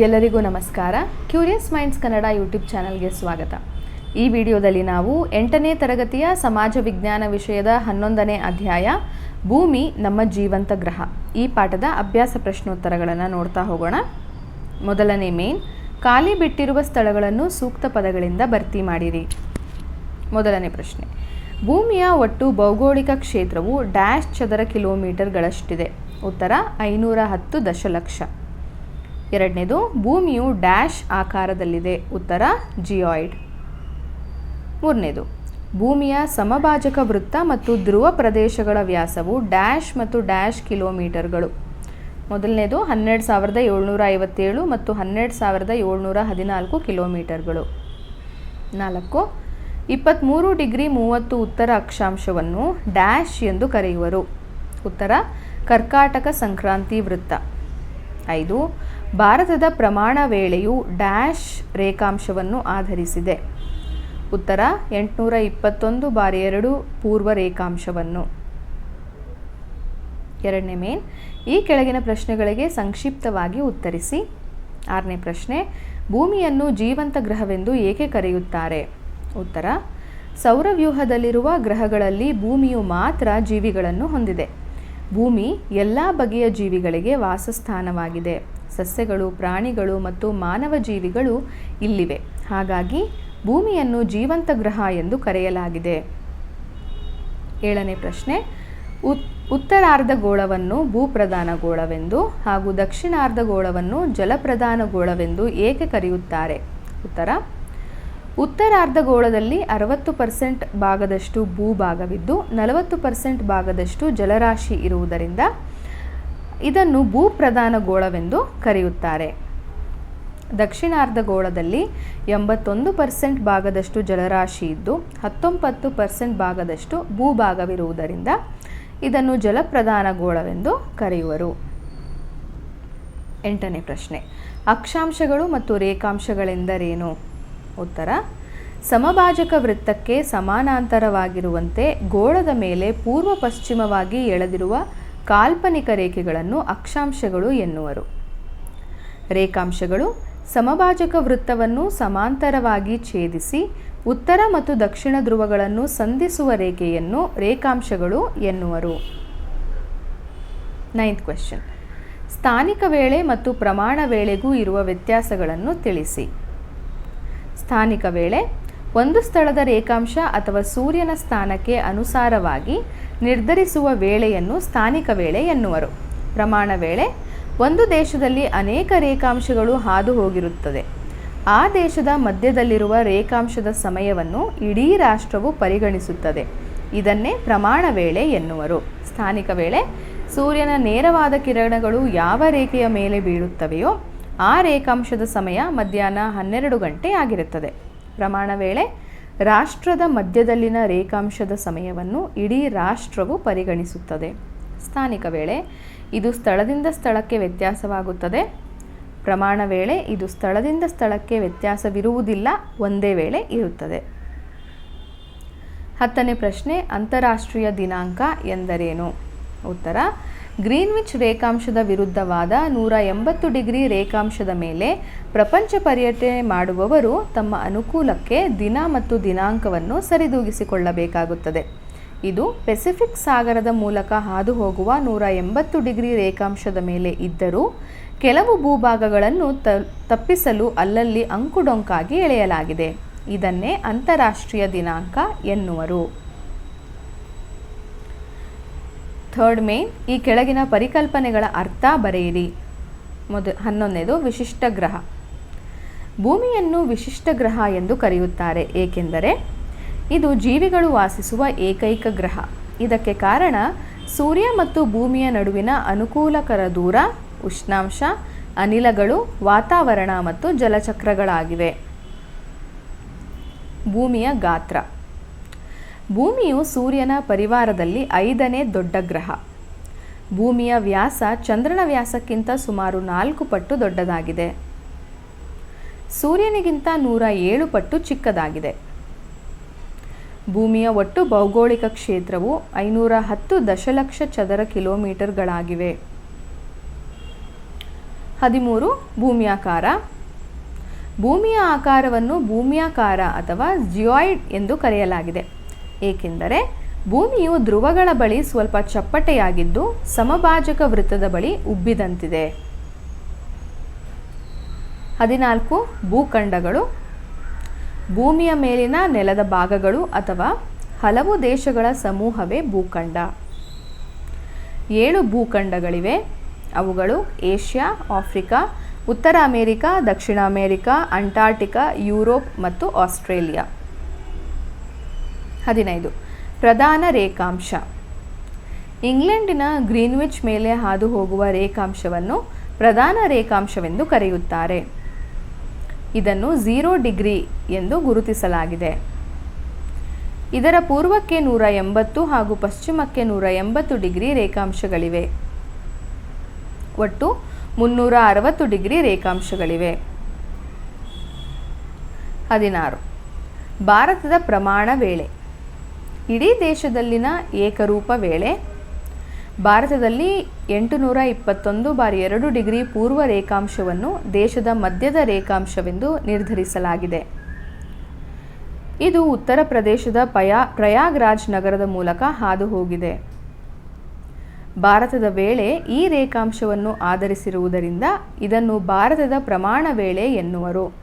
ಎಲ್ಲರಿಗೂ ನಮಸ್ಕಾರ. Curious minds Kannada YouTube ಚಾನಲ್ಗೆ ಸ್ವಾಗತ. ಈ ವಿಡಿಯೋದಲ್ಲಿ ನಾವು ಎಂಟನೇ ತರಗತಿಯ ಸಮಾಜ ವಿಜ್ಞಾನ ವಿಷಯದ ಹನ್ನೊಂದನೇ ಅಧ್ಯಾಯ, ಭೂಮಿ, ನಮ್ಮ ಜೀವಂತ ಗ್ರಹ. ಈ ಪಾಠದ ಅಭ್ಯಾಸ ಪ್ರಶ್ನೋತ್ತರಗಳನ್ನು ನೋಡ್ತಾ ಹೋಗೋಣ. ಮೊದಲನೇ ಮೇನ್ ಖಾಲಿ ಬಿಟ್ಟಿರುವ ಸ್ಥಳಗಳನ್ನು ಸೂಕ್ತ ಪದಗಳಿಂದ ಭರ್ತಿ ಮಾಡಿರಿ. ಮೊದಲನೇ ಪ್ರಶ್ನೆ, ಭೂಮಿಯ ಒಟ್ಟು ಭೌಗೋಳಿಕ ಕ್ಷೇತ್ರವು ಡ್ಯಾಶ್ ಚದರ ಕಿಲೋಮೀಟರ್ಗಳಷ್ಟಿದೆ. ಉತ್ತರ, ಐನೂರ ಹತ್ತು ದಶಲಕ್ಷ. ಎರಡನೇದು, ಭೂಮಿಯು ಡ್ಯಾಶ್ ಆಕಾರದಲ್ಲಿದೆ. ಉತ್ತರ, ಜಿಯಾಯ್ಡ್. ಮೂರನೇದು, ಭೂಮಿಯ ಸಮಭಾಜಕ ವೃತ್ತ ಮತ್ತು ಧ್ರುವ ಪ್ರದೇಶಗಳ ವ್ಯಾಸವು ಡ್ಯಾಶ್ ಮತ್ತು ಡ್ಯಾಶ್ ಕಿಲೋಮೀಟರ್ಗಳು. ಮೊದಲನೇದು, ಹನ್ನೆರಡು ಸಾವಿರದ ಏಳ್ನೂರ ಐವತ್ತೇಳು ಮತ್ತು ಹನ್ನೆರಡು ಸಾವಿರದ ಏಳ್ನೂರ ಹದಿನಾಲ್ಕು ಕಿಲೋಮೀಟರ್ಗಳು. ನಾಲ್ಕು ಇಪ್ಪತ್ತ್ಮೂರು ಡಿಗ್ರಿ ಮೂವತ್ತು ಉತ್ತರ ಅಕ್ಷಾಂಶವನ್ನು ಡ್ಯಾಶ್ ಎಂದು ಕರೆಯುವರು. ಉತ್ತರ, ಕರ್ಕಾಟಕ ಸಂಕ್ರಾಂತಿ ವೃತ್ತ. ಐದು ಭಾರತದ ಪ್ರಮಾಣ ವೇಳೆಯು ಡ್ಯಾಶ್ ರೇಖಾಂಶವನ್ನು ಆಧರಿಸಿದೆ. ಉತ್ತರ, ಎಂಟುನೂರ ಇಪ್ಪತ್ತೊಂದು ಬಾರಿ ಎರಡು ಪೂರ್ವ ರೇಖಾಂಶವನ್ನು. ಎರಡನೇ ಮೇನ್, ಈ ಕೆಳಗಿನ ಪ್ರಶ್ನೆಗಳಿಗೆ ಸಂಕ್ಷಿಪ್ತವಾಗಿ ಉತ್ತರಿಸಿ. ಆರನೇ ಪ್ರಶ್ನೆ, ಭೂಮಿಯನ್ನು ಜೀವಂತ ಗ್ರಹವೆಂದು ಏಕೆ ಕರೆಯುತ್ತಾರೆ? ಉತ್ತರ, ಸೌರವ್ಯೂಹದಲ್ಲಿರುವ ಗ್ರಹಗಳಲ್ಲಿ ಭೂಮಿಯು ಮಾತ್ರ ಜೀವಿಗಳನ್ನು ಹೊಂದಿದೆ. ಭೂಮಿ ಎಲ್ಲ ಬಗೆಯ ಜೀವಿಗಳಿಗೆ ವಾಸಸ್ಥಾನವಾಗಿದೆ. ಸಸ್ಯಗಳು, ಪ್ರಾಣಿಗಳು ಮತ್ತು ಮಾನವ ಜೀವಿಗಳು ಇಲ್ಲಿವೆ. ಹಾಗಾಗಿ ಭೂಮಿಯನ್ನು ಜೀವಂತ ಗ್ರಹ ಎಂದು ಕರೆಯಲಾಗಿದೆ. ಏಳನೇ ಪ್ರಶ್ನೆ, ಉತ್ ಉತ್ತರಾರ್ಧ ಗೋಳವನ್ನು ಭೂಪ್ರಧಾನ ಗೋಳವೆಂದು ಹಾಗೂ ದಕ್ಷಿಣಾರ್ಧ ಗೋಳವನ್ನು ಜಲಪ್ರಧಾನ ಗೋಳವೆಂದು ಏಕೆ ಕರೆಯುತ್ತಾರೆ? ಉತ್ತರ ಉತ್ತರಾರ್ಧ ಗೋಳದಲ್ಲಿ ಅರವತ್ತು ಪರ್ಸೆಂಟ್ ಭಾಗದಷ್ಟು ಭೂಭಾಗವಿದ್ದು, ನಲವತ್ತು ಪರ್ಸೆಂಟ್ ಭಾಗದಷ್ಟು ಜಲರಾಶಿ ಇರುವುದರಿಂದ ಇದನ್ನು ಭೂಪ್ರಧಾನ ಗೋಳವೆಂದು ಕರೆಯುತ್ತಾರೆ. ದಕ್ಷಿಣಾರ್ಧ ಗೋಳದಲ್ಲಿ ಎಂಬತ್ತೊಂದು ಪರ್ಸೆಂಟ್ ಭಾಗದಷ್ಟು ಜಲರಾಶಿ ಇದ್ದು, ಹತ್ತೊಂಬತ್ತು ಪರ್ಸೆಂಟ್ ಭಾಗದಷ್ಟು ಭೂಭಾಗವಿರುವುದರಿಂದ ಇದನ್ನು ಜಲಪ್ರಧಾನ ಗೋಳವೆಂದು ಕರೆಯುವರು. ಎಂಟನೇ ಪ್ರಶ್ನೆ. ಅಕ್ಷಾಂಶಗಳು ಮತ್ತು ರೇಖಾಂಶಗಳೆಂದರೇನು? ಉತ್ತರ. ಸಮಭಾಜಕ ವೃತ್ತಕ್ಕೆ ಸಮಾನಾಂತರವಾಗಿರುವಂತೆ ಗೋಳದ ಮೇಲೆ ಪೂರ್ವ ಪಶ್ಚಿಮವಾಗಿ ಎಳೆದಿರುವ ಕಾಲ್ಪನಿಕ ರೇಖೆಗಳನ್ನು ಅಕ್ಷಾಂಶಗಳು ಎನ್ನುವರು. ರೇಖಾಂಶಗಳು ಸಮಭಾಜಕ ವೃತ್ತವನ್ನು ಸಮಾಂತರವಾಗಿ ಛೇದಿಸಿ ಉತ್ತರ ಮತ್ತು ದಕ್ಷಿಣ ಧ್ರುವಗಳನ್ನು ಸಂಧಿಸುವ ರೇಖೆಯನ್ನು ರೇಖಾಂಶಗಳು ಎನ್ನುವರು. ನೈನ್ತ್ ಕ್ವೆಶನ್ ಸ್ಥಾನಿಕ ವೇಳೆ ಮತ್ತು ಪ್ರಮಾಣ ವೇಳೆಗೂ ಇರುವ ವ್ಯತ್ಯಾಸಗಳನ್ನು ತಿಳಿಸಿ. ಸ್ಥಾನಿಕ ವೇಳೆ ಒಂದು ಸ್ಥಳದ ರೇಖಾಂಶ ಅಥವಾ ಸೂರ್ಯನ ಸ್ಥಾನಕ್ಕೆ ಅನುಸಾರವಾಗಿ ನಿರ್ಧರಿಸುವ ವೇಳೆಯನ್ನು ಸ್ಥಾನಿಕ ವೇಳೆ ಎನ್ನುವರು. ಪ್ರಮಾಣ ವೇಳೆ ಒಂದು ದೇಶದಲ್ಲಿ ಅನೇಕ ರೇಖಾಂಶಗಳು ಹಾದು ಹೋಗಿರುತ್ತದೆ ಆ ದೇಶದ ಮಧ್ಯದಲ್ಲಿರುವ ರೇಖಾಂಶದ ಸಮಯವನ್ನು ಇಡೀ ರಾಷ್ಟ್ರವು ಪರಿಗಣಿಸುತ್ತದೆ. ಇದನ್ನೇ ಪ್ರಮಾಣ ವೇಳೆ ಎನ್ನುವರು. ಸ್ಥಾನಿಕ ವೇಳೆ ಸೂರ್ಯನ ನೇರವಾದ ಕಿರಣಗಳು ಯಾವ ರೇಖೆಯ ಮೇಲೆ ಬೀಳುತ್ತವೆಯೋ ಆ ರೇಖಾಂಶದ ಸಮಯ ಮಧ್ಯಾಹ್ನ ಹನ್ನೆರಡು ಗಂಟೆ ಆಗಿರುತ್ತದೆ. ಪ್ರಮಾಣ ವೇಳೆ ರಾಷ್ಟ್ರದ ಮಧ್ಯದಲ್ಲಿನ ರೇಖಾಂಶದ ಸಮಯವನ್ನು ಇಡೀ ರಾಷ್ಟ್ರವು ಪರಿಗಣಿಸುತ್ತದೆ. ಸ್ಥಾನಿಕ ವೇಳೆ ಇದು ಸ್ಥಳದಿಂದ ಸ್ಥಳಕ್ಕೆ ವ್ಯತ್ಯಾಸವಾಗುತ್ತದೆ. ಪ್ರಮಾಣ ವೇಳೆ ಇದು ಸ್ಥಳದಿಂದ ಸ್ಥಳಕ್ಕೆ ವ್ಯತ್ಯಾಸವಿರುವುದಿಲ್ಲ, ಒಂದೇ ವೇಳೆ ಇರುತ್ತದೆ. ಹತ್ತನೇ ಪ್ರಶ್ನೆ, ಅಂತಾರಾಷ್ಟ್ರೀಯ ದಿನಾಂಕ ಎಂದರೇನು? ಉತ್ತರ. ಗ್ರೀನ್ವಿಚ್ ರೇಖಾಂಶದ ವಿರುದ್ಧವಾದ ನೂರ ಎಂಬತ್ತು ಡಿಗ್ರಿ ರೇಖಾಂಶದ ಮೇಲೆ ಪ್ರಪಂಚ ಪರ್ಯಟನೆ ಮಾಡುವವರು ತಮ್ಮ ಅನುಕೂಲಕ್ಕೆ ದಿನ ಮತ್ತು ದಿನಾಂಕವನ್ನು ಸರಿದೂಗಿಸಿಕೊಳ್ಳಬೇಕಾಗುತ್ತದೆ. ಇದು ಪೆಸಿಫಿಕ್ ಸಾಗರದ ಮೂಲಕ ಹಾದು ಹೋಗುವ ನೂರ ಎಂಬತ್ತು ಡಿಗ್ರಿ ರೇಖಾಂಶದ ಮೇಲೆ ಇದ್ದರೂ ಕೆಲವು ಭೂಭಾಗಗಳನ್ನು ತಪ್ಪಿಸಲು ಅಲ್ಲಲ್ಲಿ ಅಂಕುಡೊಂಕಾಗಿ ಎಳೆಯಲಾಗಿದೆ. ಇದನ್ನೇ ಅಂತಾರಾಷ್ಟ್ರೀಯ ದಿನಾಂಕ ಎನ್ನುವರು. ಥರ್ಡ್ ಮೇನ್ ಈ ಕೆಳಗಿನ ಪರಿಕಲ್ಪನೆಗಳ ಅರ್ಥ ಬರೆಯಿರಿ. ಮೊದ, ಹನ್ನೊಂದನೇದು, ವಿಶಿಷ್ಟ ಗ್ರಹ. ಭೂಮಿಯನ್ನು ವಿಶಿಷ್ಟ ಗ್ರಹ ಎಂದು ಕರೆಯುತ್ತಾರೆ. ಏಕೆಂದರೆ, ಇದು ಜೀವಿಗಳು ವಾಸಿಸುವ ಏಕೈಕ ಗ್ರಹ. ಇದಕ್ಕೆ ಕಾರಣ, ಸೂರ್ಯ ಮತ್ತು ಭೂಮಿಯ ನಡುವಿನ ಅನುಕೂಲಕರ ದೂರ, ಉಷ್ಣಾಂಶ, ಅನಿಲಗಳು, ವಾತಾವರಣ ಮತ್ತು ಜಲಚಕ್ರಗಳಾಗಿವೆ. ಭೂಮಿಯ ಗಾತ್ರ. ಭೂಮಿಯು ಸೂರ್ಯನ ಪರಿವಾರದಲ್ಲಿ ಐದನೇ ದೊಡ್ಡ ಗ್ರಹ. ಭೂಮಿಯ ವ್ಯಾಸ ಚಂದ್ರನ ವ್ಯಾಸಕ್ಕಿಂತ ಸುಮಾರು ನಾಲ್ಕು ಪಟ್ಟು ದೊಡ್ಡದಾಗಿದೆ. ಸೂರ್ಯನಿಗಿಂತ ನೂರ ಏಳು ಪಟ್ಟು ಚಿಕ್ಕದಾಗಿದೆ. ಭೂಮಿಯ ಒಟ್ಟು ಭೌಗೋಳಿಕ ಕ್ಷೇತ್ರವು ಐನೂರ ಹತ್ತು ದಶಲಕ್ಷ ಚದರ ಕಿಲೋಮೀಟರ್ಗಳಾಗಿವೆ. ಹದಿಮೂರು, ಭೂಮಿಯಾಕಾರ. ಭೂಮಿಯ ಆಕಾರವನ್ನು ಭೂಮಿಯಾಕಾರ ಅಥವಾ ಜಿಯಾಯ್ಡ್ ಎಂದು ಕರೆಯಲಾಗಿದೆ. ಏಕೆಂದರೆ ಭೂಮಿಯು ಧ್ರುವಗಳ ಬಳಿ ಸ್ವಲ್ಪ ಚಪ್ಪಟೆಯಾಗಿದ್ದು ಸಮಭಾಜಕ ವೃತ್ತದ ಬಳಿ ಉಬ್ಬಿದಂತಿದೆ. ಹದಿನಾಲ್ಕು, ಭೂಖಂಡಗಳು. ಭೂಮಿಯ ಮೇಲಿನ ನೆಲದ ಭಾಗಗಳು ಅಥವಾ ಹಲವು ದೇಶಗಳ ಸಮೂಹವೇ ಭೂಖಂಡ. ಏಳು ಭೂಖಂಡಗಳಿವೆ. ಅವುಗಳು ಏಷ್ಯಾ, ಆಫ್ರಿಕಾ, ಉತ್ತರ ಅಮೇರಿಕಾ, ದಕ್ಷಿಣ ಅಮೇರಿಕಾ ಅಂಟಾರ್ಟಿಕಾ ಯುರೋಪ್ ಮತ್ತು ಆಸ್ಟ್ರೇಲಿಯಾ. ಹದಿನೈದು. ಪ್ರಧಾನ ರೇಖಾಂಶ. ಇಂಗ್ಲೆಂಡಿನ ಗ್ರೀನ್ವಿಚ್ ಮೇಲೆ ಹಾದು ಹೋಗುವ ರೇಖಾಂಶವನ್ನು ಪ್ರಧಾನ ರೇಖಾಂಶವೆಂದು ಕರೆಯುತ್ತಾರೆ. ಇದನ್ನು ಝೀರೋ ಡಿಗ್ರಿ ಎಂದು ಗುರುತಿಸಲಾಗಿದೆ. ಇದರ ಪೂರ್ವಕ್ಕೆ ನೂರ ಎಂಬತ್ತು ಹಾಗೂ ಪಶ್ಚಿಮಕ್ಕೆ ನೂರ ಎಂಬತ್ತು ಡಿಗ್ರಿ ರೇಖಾಂಶಗಳಿವೆ. ಒಟ್ಟು ಮುನ್ನೂರ ಅರವತ್ತು ಡಿಗ್ರಿ ರೇಖಾಂಶಗಳಿವೆ. ಹದಿನಾರು. ಭಾರತದ ಪ್ರಮಾಣ ವೇಳೆ. ಇಡೀ ದೇಶದಲ್ಲಿನ ಏಕರೂಪ ವೇಳೆ ಭಾರತದಲ್ಲಿ ಎಂಟುನೂರ ಇಪ್ಪತ್ತೊಂದು ಬಾರಿ ಎರಡು ಡಿಗ್ರಿ ಪೂರ್ವ ರೇಖಾಂಶವನ್ನು ದೇಶದ ಮಧ್ಯದ ರೇಖಾಂಶವೆಂದು ನಿರ್ಧರಿಸಲಾಗಿದೆ. ಇದು ಉತ್ತರ ಪ್ರದೇಶದ ಪಯಾ, ಪ್ರಯಾಗ್ರಾಜ್ ನಗರದ ಮೂಲಕ ಹಾದು ಹೋಗಿದೆ ಭಾರತದ ವೇಳೆ ಈ ರೇಖಾಂಶವನ್ನು ಆಧರಿಸಿರುವುದರಿಂದ ಇದನ್ನು ಭಾರತದ ಪ್ರಮಾಣ ವೇಳೆ ಎನ್ನುವರು.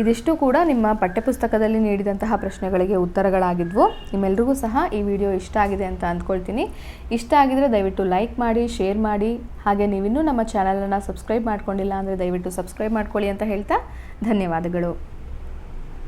ಇದಿಷ್ಟು ಕೂಡ ನಿಮ್ಮ ಪಠ್ಯಪುಸ್ತಕದಲ್ಲಿ ನೀಡಿದಂತಹ ಪ್ರಶ್ನೆಗಳಿಗೆ ಉತ್ತರಗಳಾಗಿದ್ವು. ನಿಮ್ಮೆಲ್ರಿಗೂ ಸಹ ಈ ವಿಡಿಯೋ ಇಷ್ಟ ಆಗಿದೆ ಅಂತ ಅಂದ್ಕೊಳ್ತೀನಿ. ಇಷ್ಟ ಆಗಿದರೆ ದಯವಿಟ್ಟು ಲೈಕ್ ಮಾಡಿ, ಶೇರ್ ಮಾಡಿ. ಹಾಗೆ ನೀವಿನ್ನೂ ನಮ್ಮ ಚಾನಲನ್ನು ಸಬ್ಸ್ಕ್ರೈಬ್ ಮಾಡ್ಕೊಂಡಿಲ್ಲ ಅಂದರೆ ದಯವಿಟ್ಟು ಸಬ್ಸ್ಕ್ರೈಬ್ ಮಾಡ್ಕೊಳ್ಳಿ ಅಂತ ಹೇಳ್ತಾ ಧನ್ಯವಾದಗಳು.